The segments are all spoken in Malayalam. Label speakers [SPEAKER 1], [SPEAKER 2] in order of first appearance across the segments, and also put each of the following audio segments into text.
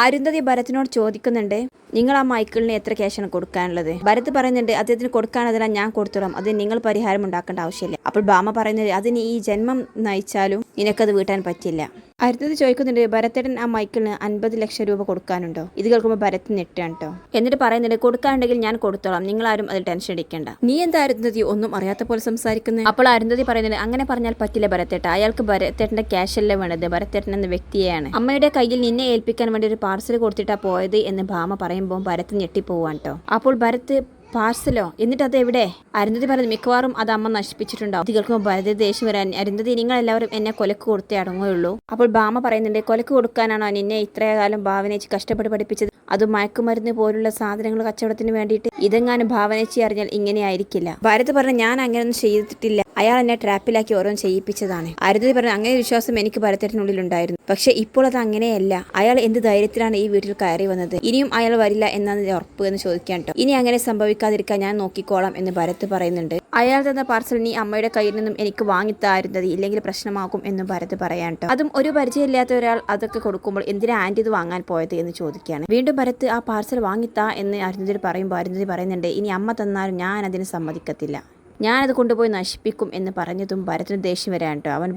[SPEAKER 1] അരുന്ധതി ഭരത്തിനോട് ചോദിക്കുന്നുണ്ട് നിങ്ങൾ ആ മൈക്കിളിന് എത്ര ക്യാഷാണ് കൊടുക്കാനുള്ളത്? ഭരത് പറയുന്നുണ്ട് അദ്ദേഹത്തിന് കൊടുക്കാനതിനാ ഞാൻ കൊടുത്തോളാം. അത് നിങ്ങൾ പരിഹാരം ഉണ്ടാക്കേണ്ട ആവശ്യമില്ല. അപ്പോൾ ബാമ പറയുന്നത് അതിന് ഈ ജന്മം നയിച്ചാലും നിനക്കത് വീട്ടാൻ പറ്റില്ല. അരുന്ധതി ചോദിക്കുന്നുണ്ട് ഭരത്തേട്ടൻ ആ മൈക്കിളിന് അൻപത് ലക്ഷം രൂപ കൊടുക്കാനുണ്ടോ? ഇത് കേൾക്കുമ്പോൾ ഭരത് നെട്ടാണ് കേട്ടോ എന്നിട്ട് പറയുന്നുണ്ട് കൊടുക്കാനുണ്ടെങ്കിൽ ഞാൻ കൊടുത്തോളാം. നിങ്ങൾ ആരും അതിൽ ടെൻഷൻ അടിക്കേണ്ട. നീ എന്താ അരുന്ധതി ഒന്നും അറിയാത്ത പോലെ സംസാരിക്കുന്നത് അപ്പോൾ അരുന്ധതി പറയുന്നത് അങ്ങനെ പറഞ്ഞാൽ പറ്റില്ല ഭരത്തേട്ട അയാൾക്ക് ഭരത്തേട്ടന്റെ ക്യാഷ് അല്ല വേണ്ടത് ഭരത്തേട്ടൻ എന്ന വ്യക്തിയാണ് അമ്മയുടെ കയ്യിൽ നിന്നെ ഏൽപ്പിക്കാൻ വേണ്ടി ഒരു പാർസൽ കൊടുത്തിട്ടാ പോയത് എന്ന് ഭാമ പറയുമ്പോൾ ഭരത് ഞെട്ടിപ്പോവാൻ കേട്ടോ അപ്പോൾ ഭരത് പാർസലോ? എന്നിട്ട് അത് എവിടെ? അരുന്ധതി പറഞ്ഞു മിക്കവാറും അത് അമ്മ നശിപ്പിച്ചിട്ടുണ്ടാവും ഇത് ഭരത് ദേഷ്യം വരാൻ അരുന്ധതി നിങ്ങൾ എല്ലാവരും എന്നെ കൊലക്ക് കൊടുത്തേ അടങ്ങുകയുള്ളൂ. അപ്പോൾ ഭാമ പറയുന്നുണ്ട് കൊലക്ക് കൊടുക്കാനാണോ നിന്നെ ഇത്രകാലം ഭാവനേച്ചി കഷ്ടപ്പെട്ട് പഠിപ്പിച്ചത്? അത് മയക്കുമരുന്ന് പോലുള്ള സാധനങ്ങൾ കച്ചവടത്തിന് വേണ്ടിയിട്ട്? ഇതെങ്ങാനും ഭാവനേച്ചി അറിഞ്ഞാൽ ഇങ്ങനെയായിരിക്കില്ല. ഭരത് പറഞ്ഞ ഞാൻ അങ്ങനെയൊന്നും ചെയ്തിട്ടില്ല. അയാൾ എന്നെ ട്രാപ്പിലാക്കി ഓരോന്ന് ചെയ്യിപ്പിച്ചതാണ്. ആരുതി പറഞ്ഞു അങ്ങനെ വിശ്വാസം എനിക്ക് പരത്തേറ്റിനുള്ളിൽ ഉണ്ടായിരുന്നു പക്ഷെ ഇപ്പോൾ അത് അങ്ങനെയല്ല. അയാൾ എന്ത് ധൈര്യത്തിലാണ് ഈ വീട്ടിൽ കയറി വന്നത്? ഇനിയും അയാൾ വരില്ല എന്നാണ് ഉറപ്പ് എന്ന് ചോദിക്കാൻ കേട്ടോ ഇനി അങ്ങനെ സംഭവിക്കാതിരിക്കാൻ ഞാൻ നോക്കിക്കോളാം എന്ന് ഭരത് പറയുന്നുണ്ട്. അയാൾ തന്ന പാർസൽ നീ അമ്മയുടെ കയ്യിൽ നിന്നും എനിക്ക് വാങ്ങിത്താരുന്നത് ഇല്ലെങ്കിൽ പ്രശ്നമാകും എന്ന് ഭരത് പറയാൻ കേട്ടോ അതും ഒരു പരിചയമില്ലാത്ത ഒരാൾ അതൊക്കെ കൊടുക്കുമ്പോൾ എന്തിനാ ആന്റി ഇത് വാങ്ങാൻ പോയത് എന്ന് ചോദിക്കുകയാണ്. വീണ്ടും ഭരത് ആ പാർസൽ വാങ്ങിത്താ എന്ന് അരുന്ധതി പറയുമ്പോൾ അരുന്ധതി പറയുന്നുണ്ട് ഇനി അമ്മ തന്നാലും ഞാൻ അതിന് സമ്മതിക്കത്തില്ല. ഞാനത് കൊണ്ടുപോയി നശിപ്പിക്കും എന്ന് പറഞ്ഞതും ഭരതന് ദേഷ്യം വരാൻ കേട്ടോ അവൻ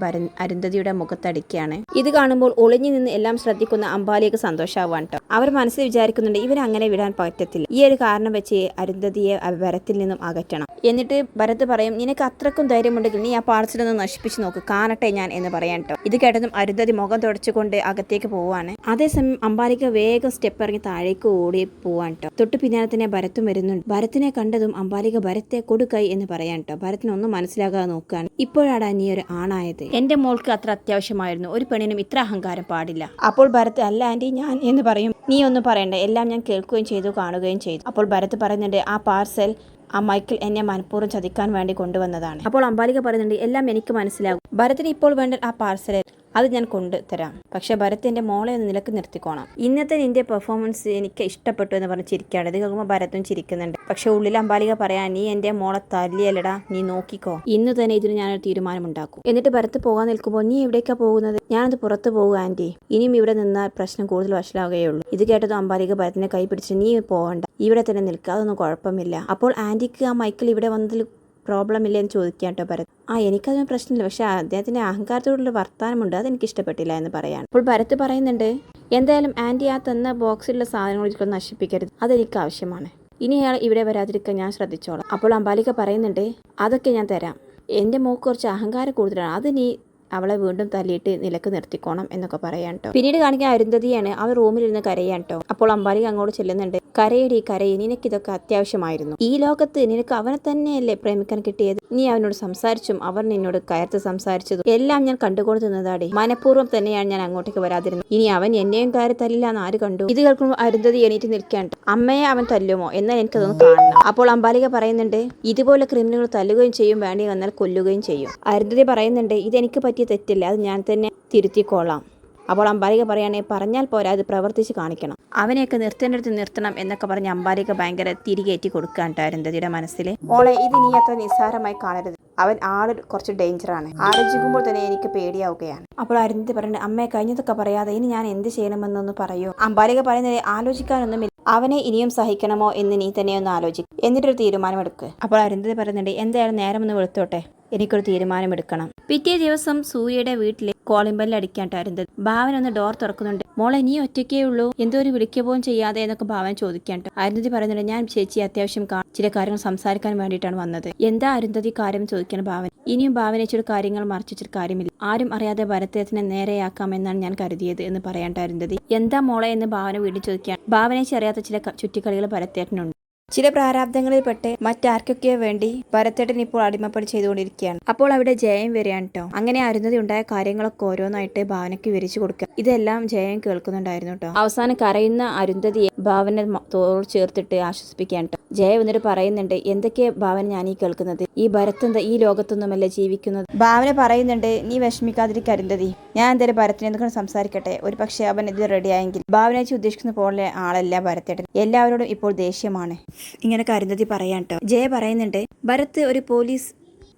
[SPEAKER 1] അരുന്ധതിയുടെ മുഖത്തടിക്കുകയാണ്. ഇത് കാണുമ്പോൾ ഒളിഞ്ഞു നിന്ന് എല്ലാം ശ്രദ്ധിക്കുന്ന അമ്പാലിയൊക്കെ സന്തോഷമാവാൻ കേട്ടോ അവർ മനസ്സിൽ വിചാരിക്കുന്നുണ്ട് ഇവൻ അങ്ങനെ വിടാൻ പറ്റത്തില്ല. ഈ ഒരു കാരണം വെച്ച് അരുന്ധതിയെ ഭരത്തിൽ നിന്നും അകറ്റണം. എന്നിട്ട് ഭരത് പറയും നിനക്ക് അത്രക്കും ധൈര്യമുണ്ടെങ്കിൽ നീ ആ പാർസൽ ഒന്ന് നശിപ്പിച്ച് നോക്ക്. കാണട്ടെ ഞാൻ എന്ന് പറയാൻ കേട്ടോ ഇത് കേട്ടതും അരുന്ധതി മുഖം തുടച്ചുകൊണ്ട് അകത്തേക്ക് പോവാണ്. അതേസമയം അമ്പാലിക വേഗം സ്റ്റെപ്പ് ഇറങ്ങി താഴേക്ക് ഓടി പോവാൻ കേട്ടോ തൊട്ട് പിന്നാലെ തന്നെ ഭരത്തും വരുന്നുണ്ട്. ഭരത്തിനെ കണ്ടതും അമ്പാലിക ഭരത്തെ കൊടുക്കൈ എന്ന് പറയാൻ കേട്ടോ ഭരത്തിനൊന്നും മനസ്സിലാകാതെ നോക്കുകയാണ് ഇപ്പോഴാണ് നീ ഒരു ആണായത്. എന്റെ മോൾക്ക് അത്ര അത്യാവശ്യമായിരുന്നു. ഒരു പെണ്ണിനും ഇത്ര അഹങ്കാരം പാടില്ല. അപ്പോൾ ഭരത് അല്ല ആന്റി ഞാൻ എന്ന് പറയും. നീ ഒന്നും പറയണ്ട. എല്ലാം ഞാൻ കേൾക്കുകയും ചെയ്തു കാണുകയും ചെയ്തു. അപ്പോൾ ഭരത് പറയുന്നുണ്ട് ആ പാർസൽ ആ മൈക്കിൾ എന്നെ മനഃപൂർവം ചതിക്കാൻ വേണ്ടി കൊണ്ടുവന്നതാണ്. അപ്പോൾ അംബാലിക പറയുന്നുണ്ട് എല്ലാം എനിക്ക് മനസ്സിലാകും. ഭരത്തിന് ഇപ്പോൾ വേണ്ട ആ പാർസൽ അത് ഞാൻ കൊണ്ട് തരാം പക്ഷെ ഭരത് എന്റെ മോളെ ഒന്ന് നിലയ്ക്ക് നിർത്തിക്കോണം. ഇന്നത്തെ നിന്റെ പെർഫോമൻസ് എനിക്ക് ഇഷ്ടപ്പെട്ടു എന്ന് പറഞ്ഞ് ചിരിക്കുകയാണ്. ഇത് കേൾക്കുമ്പോൾ ഭരത്തും ചിരിക്കുന്നുണ്ട്. പക്ഷെ ഉള്ളിൽ അമ്പാലിക പറയാൻ നീ എന്റെ മോളെ തല്ലിയല്ലടാ നീ നോക്കിക്കോ. ഇന്ന് തന്നെ ഇതിന് ഞാനൊരു തീരുമാനമുണ്ടാക്കും. എന്നിട്ട് ഭരത്ത് പോകാൻ നിൽക്കുമ്പോൾ നീ എവിടേക്കാ പോകുന്നത്? ഞാനത് പുറത്ത് പോകുക ആന്റി ഇനിയും ഇവിടെ നിന്നാൽ പ്രശ്നം കൂടുതൽ വഷളാവുകയുള്ളൂ. ഇത് കേട്ടതും അമ്പാലിക ഭരത്തിനെ കൈ പിടിച്ച് നീ പോകണ്ട ഇവിടെ തന്നെ നിൽക്കുക അതൊന്നും കുഴപ്പമില്ല. അപ്പോൾ ആന്റിക്ക് ആ മൈക്കിൾ ഇവിടെ വന്നതിൽ പ്രോബ്ലം ഇല്ലേ എന്ന് ചോദിക്കാൻ കേട്ടോ ഭരത്. ആ എനിക്കതൊന്നും പ്രശ്നമില്ല. പക്ഷേ അദ്ദേഹത്തിന്റെ അഹങ്കാരത്തോടുള്ള വർത്താനമുണ്ട്. അതെനിക്ക് ഇഷ്ടപ്പെട്ടില്ല എന്ന് പറയാണ്. അപ്പോൾ ഭരത് പറയുന്നുണ്ട് എന്തായാലും ആന്റി ആ തന്ന ബോക്സിലുള്ള സാധനങ്ങൾ ഒരിക്കലും നശിപ്പിക്കരുത്. അതെനിക്ക് ആവശ്യമാണ്. ഇനി അയാൾ ഇവിടെ വരാതിരിക്കാൻ ഞാൻ ശ്രദ്ധിച്ചോളാം. അപ്പോൾ അമ്പാലിക പറയുന്നുണ്ട് അതൊക്കെ ഞാൻ തരാം. എന്റെ മോക്ക് കുറച്ച് അഹങ്കാരം കൂടുതലാണ്. അത് നീ അവളെ വീണ്ടും തല്ലിയിട്ട് നിലയ്ക്ക് നിർത്തിക്കോണം എന്നൊക്കെ പറയാൻ കേട്ടോ പിന്നീട് കാണിക്കാൻ അരുന്ധതിയാണ് അവൾ റൂമിലിരുന്ന് കരയാൻ കേട്ടോ അപ്പോൾ അമ്പാലി അങ്ങോട്ട് ചെല്ലുന്നുണ്ട്. കരയടി കരയി നിനക്കിതൊക്കെ അത്യാവശ്യമായിരുന്നു. ഈ ലോകത്ത് നിനക്ക് അവനെ തന്നെയല്ലേ പ്രേമിക്കാൻ കിട്ടിയത്? നീ അവനോട് സംസാരിച്ചും അവർ നിന്നോട് കയർത്ത് സംസാരിച്ചതും എല്ലാം ഞാൻ കണ്ടുകൊണ്ട് നിന്നതാടി. മനഃപൂർവം തന്നെയാണ് ഞാൻ അങ്ങോട്ടേക്ക് വരാതിരുന്നത്. ഇനി അവൻ എന്നെയും കയറി തല്ലില്ല എന്ന് ആര് കണ്ടു? ഇത് കേൾക്കുമ്പോൾ അരുന്ധതി എണീറ്റ് നിൽക്കാൻ അമ്മയെ അവൻ തല്ലുമോ? എന്നാൽ എനിക്കതൊന്ന് കാണണം. അപ്പോൾ അമ്പാലിക പറയുന്നുണ്ട് ഇതുപോലെ ക്രിമിനലുകൾ തല്ലുകയും ചെയ്യും വേണ്ടി വന്നാൽ കൊല്ലുകയും ചെയ്യും. അരുന്ധതി പറയുന്നുണ്ട് ഇതെനിക്ക് പറ്റിയ തെറ്റില്ല? അത് ഞാൻ തന്നെ തിരുത്തിക്കോളാം. അപ്പോൾ അമ്പാലിക പറയുകയാണെങ്കിൽ പറഞ്ഞാൽ പോരാ അത് പ്രവർത്തിച്ച് കാണിക്കണം. അവനെയൊക്കെ നിർത്തേണ്ടടുത്ത് നിർത്തണം എന്നൊക്കെ പറഞ്ഞ് അമ്പാലിക ഭയങ്കര തിരികേറ്റി കൊടുക്കാൻ കേട്ടോ അരുന്ധതിയുടെ മനസ്സിൽ മോളെ ഇത് നീ അത്ര നിസ്സാരമായി കാണരുത്. അവൻ ആൾ കുറച്ച് ഡേഞ്ചറാണ് ആലോചിക്കുമ്പോൾ തന്നെ എനിക്ക് പേടിയാവുകയാണ്. അപ്പോൾ അരുന്ധതി പറയുന്നത് അമ്മയെ കഴിഞ്ഞതൊക്കെ പറയാതെ ഇനി ഞാൻ എന്ത് ചെയ്യണമെന്നൊന്ന് പറയൂ. അമ്പാലിക പറയുന്നത് ആലോചിക്കാനൊന്നുമില്ല. അവനെ ഇനിയും സഹിക്കണമോ എന്ന് നീ തന്നെ ഒന്ന് ആലോചിക്കും. എന്നിട്ടൊരു തീരുമാനമെടുക്ക്. അപ്പോൾ അരുന്ധതി പറയുന്നുണ്ട് എന്തായാലും നേരം ഒന്ന് വെളുത്തോട്ടെ. എനിക്കൊരു തീരുമാനമെടുക്കണം. പിറ്റേ ദിവസം സൂര്യയുടെ വീട്ടിലെ കോളിംഗ് ബെല്ല് അടിക്കാൻ അരുന്ധതി ഭാവൻ ഒന്ന് ഡോർ തുറക്കുന്നുണ്ട്. മോളെ നീ ഒറ്റയ്ക്കേ ഉള്ളൂ. എന്തോ ഒരു വിളിക്ക പോലും ചെയ്യാതെ എന്നൊക്കെ ഭാവൻ ചോദിക്കാൻ ട്ടോ. അരുന്ധതി പറയുന്നുണ്ട് ഞാൻ ചേച്ചി അത്യാവശ്യം ചില കാര്യങ്ങൾ സംസാരിക്കാൻ വേണ്ടിയിട്ടാണ് വന്നത്. എന്താ അരുന്ധതി കാര്യം? ചോദിക്കാൻ ഭാവൻ. ഇനിയും ഭാവനെ ചില കാര്യങ്ങൾ മറച്ചിട്ട് കാര്യമില്ല. ആരും അറിയാതെ ഭരത്തേത്തിനെ നേരെയാക്കാമെന്നാണ് ഞാൻ കരുതിയത് എന്ന് പറയാണ്ട് അരുന്ധതി. എന്താ മോളെ? എന്ന് ഭാവന വീണ്ടും ചോദിക്കാൻ ഭാവനേച്ചി അറിയാത്ത ചില ചുറ്റിക്കളികൾ ഭരത്തേട്ടനുണ്ട് ചില പ്രാരാബ്ദങ്ങളിൽപ്പെട്ട് മറ്റാർക്കൊക്കെയോ വേണ്ടി ഭരത്തേട്ടൻ ഇപ്പോൾ അടിമപ്പണി ചെയ്തുകൊണ്ടിരിക്കുകയാണ്. അപ്പോൾ അവിടെ ജയം വരികയാണ് കേട്ടോ അങ്ങനെ അരുന്നതി ഉണ്ടായ കാര്യങ്ങളൊക്കെ ഓരോന്നായിട്ട് ഭാവനയ്ക്ക് വിവരിച്ചു കൊടുക്കുക. ഇതെല്ലാം ജയം കേൾക്കുന്നുണ്ടായിരുന്നു കേട്ടോ അവസാനം കരയുന്ന അരുന്ധതിയെ ഭാവന തോൾ ചേർത്തിട്ട് ആശ്വസിപ്പിക്കുകയാണ് കേട്ടോ ജയ എന്നിട്ട് പറയുന്നുണ്ട് എന്തൊക്കെ ഭാവന ഞാൻ ഈ കേൾക്കുന്നത്? ഈ ഭരത്തെന്താ ഈ ലോകത്തൊന്നുമല്ല ജീവിക്കുന്നത്? ഭാവന പറയുന്നുണ്ട് നീ വിഷമിക്കാതിരിക്കുക അരുന്ധതി. ഞാൻ എന്തായാലും ഭരത്തിനെ എന്തൊക്കെ സംസാരിക്കട്ടെ. ഒരു പക്ഷേ അവൻ ഇത് റെഡിയായെങ്കിൽ ഭാവനേച്ചി ഉദ്ദേശിക്കുന്ന പോലെ ആളല്ല ഭരത്തേട്ടൻ എല്ലാവരോടും ഇപ്പോൾ ദേഷ്യമാണ്. ഇങ്ങനെ അരുന്ധതി പറയാൻ കേട്ടോ ജയ പറയുന്നുണ്ട് ഭരത് ഒരു പോലീസ്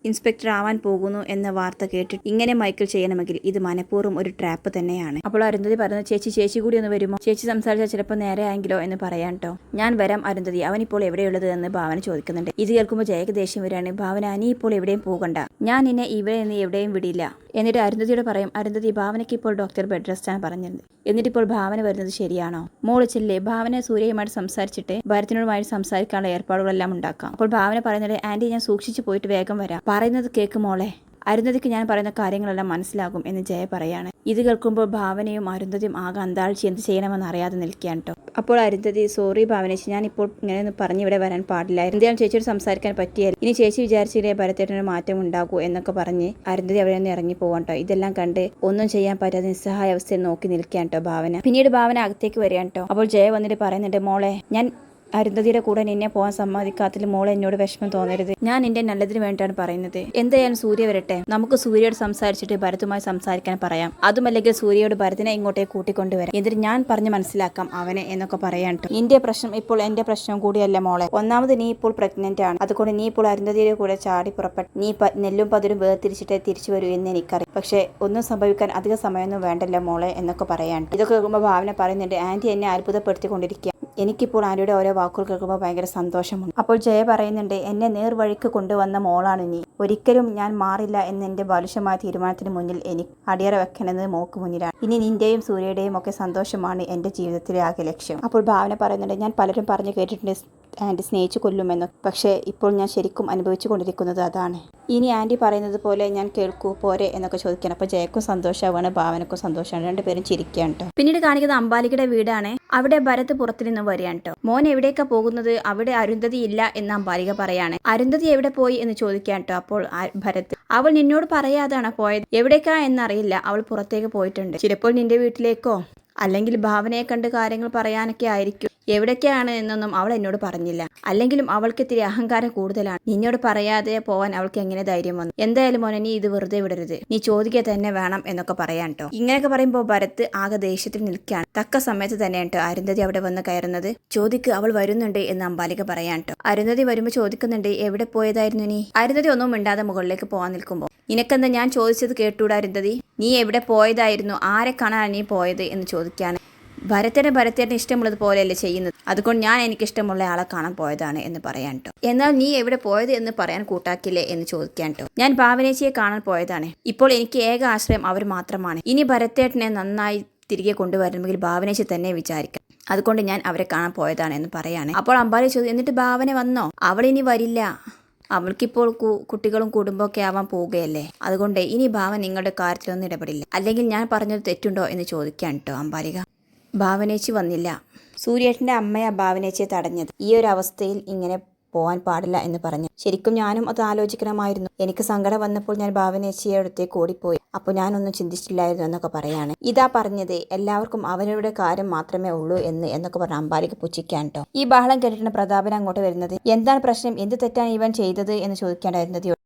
[SPEAKER 1] ഇൻസ്പെക്ടർ ആവാൻ പോകുന്നു എന്ന വാർത്ത കേട്ടിട്ട് ഇങ്ങനെ മൈക്കിൾ ചെയ്യണമെങ്കിൽ ഇത് മനഃപൂർവം ഒരു ട്രാപ്പ് തന്നെയാണ്. അപ്പോൾ അരുന്ധതി പറയുന്നത് ചേച്ചി ചേച്ചി കൂടി ഒന്ന് വരുമോ? ചേച്ചി സംസാരിച്ചാൽ ചിലപ്പോൾ നേരെ ആയെങ്കിലോ എന്ന് പറയാൻ കേട്ടോ ഞാൻ വരാം അരുന്ധതി അവൻ ഇപ്പോൾ എവിടെയുള്ളത് എന്ന് ഭാവന ചോദിക്കുന്നുണ്ട്. ഇത് കേൾക്കുമ്പോൾ ജയക്ക് ദേഷ്യം വരികയാണ് ഭാവന നീ ഇപ്പോൾ എവിടെയും പോകണ്ട. ഞാൻ നിന്നെ ഇവിടെ നിന്ന് എവിടെയും വിടില്ല. എന്നിട്ട് അരുന്ധതിയോട് പറയും അരുന്ധതി ഭാവനയ്ക്ക് ഇപ്പോൾ ഡോക്ടർ ബെഡ് റെസ്റ്റ് ആണ് പറഞ്ഞിരുന്നത്. എന്നിട്ട് ഇപ്പോൾ ഭാവന വരുന്നത് ശരിയാണോ? മോളിച്ചില്ലേ ഭാവന സൂര്യയുമായിട്ട് സംസാരിച്ചിട്ട് ഭരത്തിനോടുമായിട്ട് സംസാരിക്കാനുള്ള ഏർപ്പാടുകളെല്ലാം ഉണ്ടാക്കാം. അപ്പോൾ ഭാവന പറയുന്നത് ആന്റി ഞാൻ സൂക്ഷിച്ചു പോയിട്ട് വേഗം വരാം. പറയുന്നത് കേക്ക് മോളെ. അരുന്ധതിക്ക് ഞാൻ പറയുന്ന കാര്യങ്ങളെല്ലാം മനസ്സിലാകും എന്ന് ജയ പറയാണ്. ഇത് കേൾക്കുമ്പോൾ ഭാവനയും അരുന്ധതിയും ആകെ അന്താഴ്ച എന്ത് ചെയ്യണമെന്ന് അറിയാതെ നിൽക്കുകയാണ് കേട്ടോ അപ്പോൾ അരുന്ധതി സോറി ഭാവനേച്ചി ഞാൻ ഇപ്പോൾ ഒന്ന് പറഞ്ഞ് ഇവിടെ വരാൻ പാടില്ലായിരുന്നു അരുന്ധിയാണ് ചേച്ചിയോട് സംസാരിക്കാൻ പറ്റിയാൽ ഇനി ചേച്ചി വിചാരിച്ചില്ലേ ഭരത്തേട്ടന് മാറ്റം ഉണ്ടാകൂ? എന്നൊക്കെ പറഞ്ഞ് അരുന്ധതി അവിടെ നിന്ന് ഇറങ്ങി പോകാം കേട്ടോ ഇതെല്ലാം കണ്ട് ഒന്നും ചെയ്യാൻ പറ്റാതെ നിസ്സഹായ അവസ്ഥയിൽ നോക്കി നിൽക്കുകയാണ് കേട്ടോ ഭാവന. പിന്നീട് ഭാവന അകത്തേക്ക് വരികയാണ് കേട്ടോ അപ്പോൾ ജയ വന്നിട്ട് പറയുന്നുണ്ട് മോളെ ഞാൻ അരുന്ധതിയുടെ കൂടെ നിന്നെ പോകാൻ സമ്മതിക്കാത്തിൽ മോൾ എന്നോട് വിഷമം തോന്നരുത്. ഞാൻ നിന്റെ നല്ലതിന് വേണ്ടിയാണ് പറയുന്നത്. എന്തായാലും സൂര്യ വരട്ടെ. നമുക്ക് സൂര്യയോട് സംസാരിച്ചിട്ട് ഭരതുമായി സംസാരിക്കാൻ പറയാം. അതുമല്ലെങ്കിൽ സൂര്യയോട് ഭരതിനെ ഇങ്ങോട്ടേക്ക് കൂട്ടിക്കൊണ്ടുവരാം. എന്നിട്ട് ഞാൻ പറഞ്ഞ് മനസ്സിലാക്കാം അവനെ എന്നൊക്കെ പറയാൻ. നിന്റെ പ്രശ്നം ഇപ്പോൾ എന്റെ പ്രശ്നം കൂടിയല്ല മോളെ. ഒന്നാമത് നീ ഇപ്പോൾ പ്രഗ്നന്റ് ആണ്. അതുകൊണ്ട് നീ ഇപ്പോൾ അരുന്ധതിയുടെ കൂടെ ചാടി പുറപ്പെട്ടു നീ നെല്ലും പതിരും വേർതിരിച്ചിട്ടേ തിരിച്ചു വരൂ എന്ന് എനിക്കറിയാം. പക്ഷേ ഒന്നും സംഭവിക്കാൻ അധിക സമയമൊന്നും വേണ്ടല്ലോ മോളെ എന്നൊക്കെ പറയാൻ ഇതൊക്കെ കേൾക്കുമ്പോൾ ഭാവന പറയുന്നുണ്ട് ആന്റി എന്നെ അത്ഭുതപ്പെടുത്തിക്കൊണ്ടിരിക്കുക എനിക്കിപ്പോൾ ആര്യയുടെ ഓരോ വാക്കുകൾ കേൾക്കുമ്പോൾ ഭയങ്കര സന്തോഷമുണ്ട്. അപ്പോൾ ജയ പറയുന്നുണ്ട് എന്നെ നേർവഴിക്ക് കൊണ്ടുവന്ന മോളാണ് നീ. ഒരിക്കലും ഞാൻ മാറില്ല എന്ന എന്റെ ബാലുഷമായ തീരുമാനത്തിന് മുന്നിൽ എനിക്ക് അടിയറ വെക്കണമെന്ന് മോക്ക് മുന്നിലാണ്. ഇനി നിന്റെയും സൂര്യയുടെയും ഒക്കെ സന്തോഷമാണ് എന്റെ ജീവിതത്തിലെ ആകെ ലക്ഷ്യം. അപ്പോൾ ഭാവന പറയുന്നുണ്ട് ഞാൻ പലരും പറഞ്ഞു കേട്ടിട്ടുണ്ട് ആന്റി സ്നേഹിച്ചു കൊല്ലുമെന്ന്. പക്ഷേ ഇപ്പോൾ ഞാൻ ശരിക്കും അനുഭവിച്ചു കൊണ്ടിരിക്കുന്നത് അതാണ്. ഇനി ആന്റി പറയുന്നത് പോലെ ഞാൻ കേൾക്കൂ പോരെ എന്നൊക്കെ ചോദിക്കണം. അപ്പോൾ ജയക്കും സന്തോഷമാവാണ് ഭാവനക്കും സന്തോഷമാണ് രണ്ടുപേരും ചിരിക്കുകയാണ് കേട്ടോ പിന്നീട് കാണിക്കുന്നത് അമ്പാലികയുടെ വീടാണ്. അവിടെ ഭരത് പുറത്തു നിന്ന് വരികയാണ് കേട്ടോ മോൻ എവിടേക്ക പോകുന്നത്? അവിടെ അരുന്ധതി ഇല്ല എന്ന് അംബാലിക പറയാണ്. അരുന്ധതി എവിടെ പോയി എന്ന് ചോദിക്കാൻ കേട്ടോ അപ്പോൾ ഭരത്. അവൾ നിന്നോട് പറയാതാണ് പോയത്? എവിടേക്കാ എന്നറിയില്ല. അവൾ പുറത്തേക്ക് പോയിട്ടുണ്ട്. ചിലപ്പോൾ നിന്റെ വീട്ടിലേക്കോ? അല്ലെങ്കിൽ ഭാവനയെ കണ്ട് കാര്യങ്ങൾ പറയാനൊക്കെ ആയിരിക്കും. എവിടേക്കാണ് എന്നൊന്നും അവൾ എന്നോട് പറഞ്ഞില്ല. അല്ലെങ്കിലും അവൾക്ക് ഇത്തിരി അഹങ്കാരം കൂടുതലാണ്. നിന്നോട് പറയാതെ പോവാൻ അവൾക്ക് എങ്ങനെ ധൈര്യം വന്നു? എന്തായാലും മോനെ നീ ഇത് വെറുതെ വിടരുത്. നീ ചോദിക്കുക തന്നെ വേണം എന്നൊക്കെ പറയാൻ കേട്ടോ ഇങ്ങനെയൊക്കെ പറയുമ്പോൾ ഭരത് ആകെ ദേഷ്യത്തിൽ നിൽക്കുകയാണ്. തക്ക സമയത്ത് തന്നെ കേട്ടോ അരുന്ധതി അവിടെ വന്ന് കയറുന്നത്. ചോദിക്ക് അവൾ വരുന്നുണ്ട് എന്ന് അമ്പാലിക പറയാൻ കേട്ടോ അരുന്ധതി വരുമ്പോൾ ചോദിക്കുന്നുണ്ട് എവിടെ പോയതായിരുന്നു നീ? അരുന്ധതി ഒന്നും മിണ്ടാതെ മുകളിലേക്ക് പോകാൻ നിൽക്കുമ്പോൾ നിനക്കെന്താ ഞാൻ ചോദിച്ചത് കേട്ടൂടാ അരുന്ധതി? നീ എവിടെ പോയതായിരുന്നു? ആരെ കാണാൻ നീ പോയത്? എന്ന് ചോദിക്കാണ്. ഭരതനെ ഭരത്തിന് ഇഷ്ടമുള്ളത് പോലെയല്ലേ ചെയ്യുന്നത്. അതുകൊണ്ട് ഞാൻ എനിക്ക് ഇഷ്ടമുള്ള ആളെ കാണാൻ പോയതാണ് എന്ന് പറയാൻ കേട്ടോ എന്നാൽ നീ എവിടെ പോയത് എന്ന് പറയാൻ കൂട്ടാക്കില്ലേ എന്ന് ചോദിക്കാൻ കേട്ടോ ഞാൻ ഭാവനേച്ചിയെ കാണാൻ പോയതാണ്. ഇപ്പോൾ എനിക്ക് ഏക ആശ്രയം അവർ മാത്രമാണ്. ഇനി ഭരത്തേട്ടനെ നന്നായി തിരികെ കൊണ്ടുവരണമെങ്കിൽ ഭാവനേച്ചി തന്നെ വിചാരിക്കാം അതുകൊണ്ട് ഞാൻ അവരെ കാണാൻ പോയതാണ് എന്ന് പറയാണ്. അപ്പോൾ അമ്പാലി ചോദിച്ചു എന്നിട്ട് ഭാവന വന്നോ? അവൾ ഇനി വരില്ല. അവൾക്കിപ്പോൾ കുട്ടികളും കുടുംബമൊക്കെ ആവാൻ പോവുകയല്ലേ. അതുകൊണ്ട് ഇനി ഭാവൻ നിങ്ങളുടെ കാര്യത്തിലൊന്നും ഇടപെടില്ല. അല്ലെങ്കിൽ ഞാൻ പറഞ്ഞത് തെറ്റുണ്ടോ? എന്ന് ചോദിക്കാൻ കേട്ടോ അമ്പാലിക ഭാവനേച്ചി വന്നില്ല. സൂര്യേട്ടന്റെ അമ്മയാ ഭാവനേച്ചിയെ തടഞ്ഞത്. ഈ ഒരു അവസ്ഥയിൽ ഇങ്ങനെ പോകാൻ പാടില്ല എന്ന് പറഞ്ഞു. ശരിക്കും ഞാനും അത് ആലോചിക്കണമായിരുന്നു. എനിക്ക് സങ്കടം വന്നപ്പോൾ ഞാൻ ഭാവനേച്ചിയെ അടുത്തേക്ക് ഓടിപ്പോയി. അപ്പോൾ ഞാനൊന്നും ചിന്തിച്ചില്ലായിരുന്നു എന്നൊക്കെ പറയാണ്. ഇതാ പറഞ്ഞത് എല്ലാവർക്കും അവരുടെ കാര്യം മാത്രമേ ഉള്ളൂ എന്ന് എന്നൊക്കെ പറഞ്ഞ അമ്പാലിക്ക് പുച്ഛിക്കാൻ കേട്ടോ. ഈ ബഹളം കേട്ടിട്ടാണ് പ്രതാപൻ അങ്ങോട്ട് വരുന്നത്. എന്താണ് പ്രശ്നം? എന്ത് തെറ്റാണ് ഇവൻ ചെയ്തത് എന്ന് ചോദിക്കേണ്ടായിരുന്നത്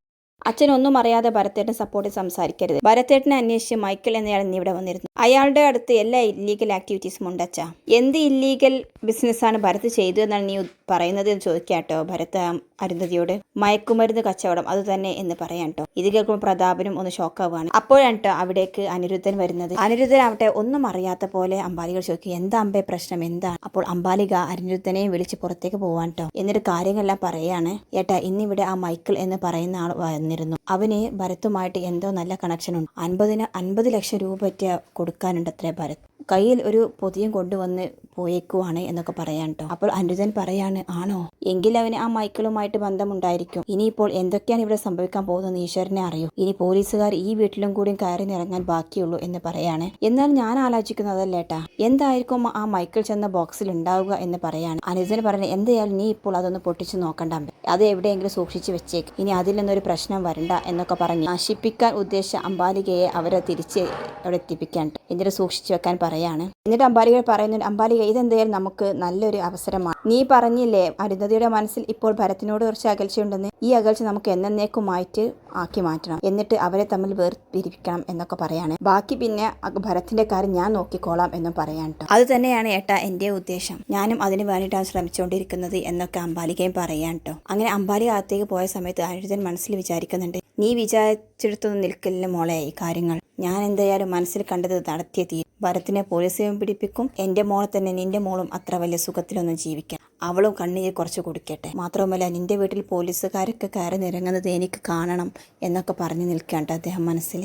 [SPEAKER 1] അച്ഛനൊന്നും അറിയാതെ ഭരത്തേട്ടൻ സപ്പോർട്ടിൽ സംസാരിക്കരുത്. ഭരത്തേട്ടനെ അന്വേഷിച്ച് മൈക്കിൾ എന്നയാൾ ഇന്ന് ഇവിടെ വന്നിരുന്നു. അയാളുടെ അടുത്ത് എല്ലാ ഇല്ലീഗൽ ആക്ടിവിറ്റീസും ഉണ്ട് അച്ഛാ. എന്ത് ഇല്ലീഗൽ ബിസിനസ്സാണ് ഭരത് ചെയ്തു എന്നാണ് നീ പറയുന്നത് എന്ന് ചോദിക്കാട്ടോ ഭരത് അരുന്ധതിയോട്. മയക്കുമരുന്ന് കച്ചവടം അത് തന്നെ എന്ന് പറയാൻ കേട്ടോ ഇത് കേൾക്കുമ്പോൾ പ്രതാപനും ഒന്ന് ഷോക്കാവുകയാണ് അപ്പോഴാണ് കേട്ടോ അവിടേക്ക് അനിരുദ്ധൻ വരുന്നത്. അനിരുദ്ധൻ അനിരുദ്ധനാവട്ടെ ഒന്നും അറിയാത്ത പോലെ അമ്പാലികൾ ചോദിക്കും എന്താ അമ്പേ പ്രശ്നം? എന്താണ്? അപ്പോൾ അമ്പാലിക അനിരുദ്ധനെയും വിളിച്ച് പുറത്തേക്ക് പോവാൻ കേട്ടോ എന്നിട്ട് കാര്യങ്ങളെല്ലാം പറയാണ് ഏട്ടാ ഇന്നിവിടെ ആ മൈക്കിൾ എന്ന് പറയുന്ന ആൾ വന്നിരുന്നു അവന് ഭരത്തുമായിട്ട് എന്തോ നല്ല കണക്ഷൻ ഉണ്ട്. അൻപതിന് അൻപത് ലക്ഷം രൂപ പറ്റിയ കൊടുക്കാനുണ്ട് അത്രേ ഭരത്. കയ്യിൽ ഒരു പൊതിയും കൊണ്ടുവന്ന് പോയേക്കുവാണ് എന്നൊക്കെ പറയാൻ കേട്ടോ അപ്പോൾ അനുജൻ പറയാണ് ആണോ? എങ്കിൽ അവന് ആ മൈക്കിളുമായിട്ട് ബന്ധമുണ്ടായിരിക്കും. ഇനിയിപ്പോൾ എന്തൊക്കെയാണ് ഇവിടെ സംഭവിക്കാൻ പോകുന്നത് ഈശ്വരനെ അറിയൂ. ഇനി പോലീസുകാർ ഈ വീട്ടിലും കൂടി കയറി നിറങ്ങാൻ ബാക്കിയുള്ളൂ എന്ന് പറയാണ്. എന്നാൽ ഞാൻ ആലോചിക്കുന്നതല്ലേട്ടാ എന്തായിരിക്കും ആ മൈക്കിൾ ചെന്ന ബോക്സിൽ ഉണ്ടാവുക എന്ന് പറയാണ്. അനുജൻ പറഞ്ഞു എന്തായാലും നീ ഇപ്പോൾ അതൊന്ന് പൊട്ടിച്ചു നോക്കണ്ട. അത് എവിടെയെങ്കിലും സൂക്ഷിച്ചു വെച്ചേക്ക്. ഇനി അതിൽ നിന്നൊരു പ്രശ്നം വരണ്ട എന്നൊക്കെ പറഞ്ഞ് നശിപ്പിക്കാൻ ഉദ്ദേശിച്ച അമ്പാലികയെ അവരെ തിരിച്ച് അവിടെ എത്തിപ്പിക്കാൻ എന്നിട്ട് സൂക്ഷിച്ചു വെക്കാൻ പറയാണ്. എന്നിട്ട് അമ്പാലിക പറയുന്നുണ്ട് അമ്പാലിക ഇതെന്തായാലും നമുക്ക് നല്ലൊരു അവസരമാണ്. നീ പറഞ്ഞില്ലേ അരുന്ധതിയുടെ മനസ്സിൽ ഇപ്പോൾ ഭരത്തിനോട് കുറച്ച് അകൽച്ചയുണ്ടെന്ന്? ഈ അകൽച്ച നമുക്ക് എന്നേക്കുമായിട്ട് ആക്കി മാറ്റണം. എന്നിട്ട് അവരെ തമ്മിൽ വേർപിരിപ്പിക്കണം എന്നൊക്കെ പറയാണ്. ബാക്കി പിന്നെ ഭരത്തിന്റെ കാര്യം ഞാൻ നോക്കിക്കോളാം എന്നും പറയാൻ കേട്ടോ അത് തന്നെയാണ് ഏട്ടാ എന്റെ ഉദ്ദേശം. ഞാനും അതിന് വേണ്ടിയിട്ടാണ് ശ്രമിച്ചുകൊണ്ടിരിക്കുന്നത് എന്നൊക്കെ അമ്പാലികയും പറയാൻ കേട്ടോ അങ്ങനെ അമ്പാലിക അകത്തേക്ക് പോയ സമയത്ത് അരുതൻ മനസ്സിൽ വിചാരിക്കുന്നുണ്ട് നീ വിചാരിച്ചെടുത്തൊന്നും നിൽക്കില്ല മോളെ ഈ കാര്യങ്ങൾ. ഞാൻ എന്തായാലും മനസ്സിൽ കണ്ടത് നടത്തിയ തീ ഭരത്തിനെ പോലീസേയും പിടിപ്പിക്കും. എന്റെ മോളെ തന്നെ നിന്റെ മോളും അത്ര വലിയ സുഖത്തിലൊന്നും ജീവിക്കാം അവളും കണ്ണീര് കുറച്ച് കുടിക്കട്ടെ. മാത്രവുമല്ല നിന്റെ വീട്ടിൽ പോലീസുകാരൊക്കെ കയറി നിരങ്ങുന്നത് എനിക്ക് കാണണം എന്നൊക്കെ പറഞ്ഞു നിൽക്കേണ്ട അദ്ദേഹം മനസ്സിൽ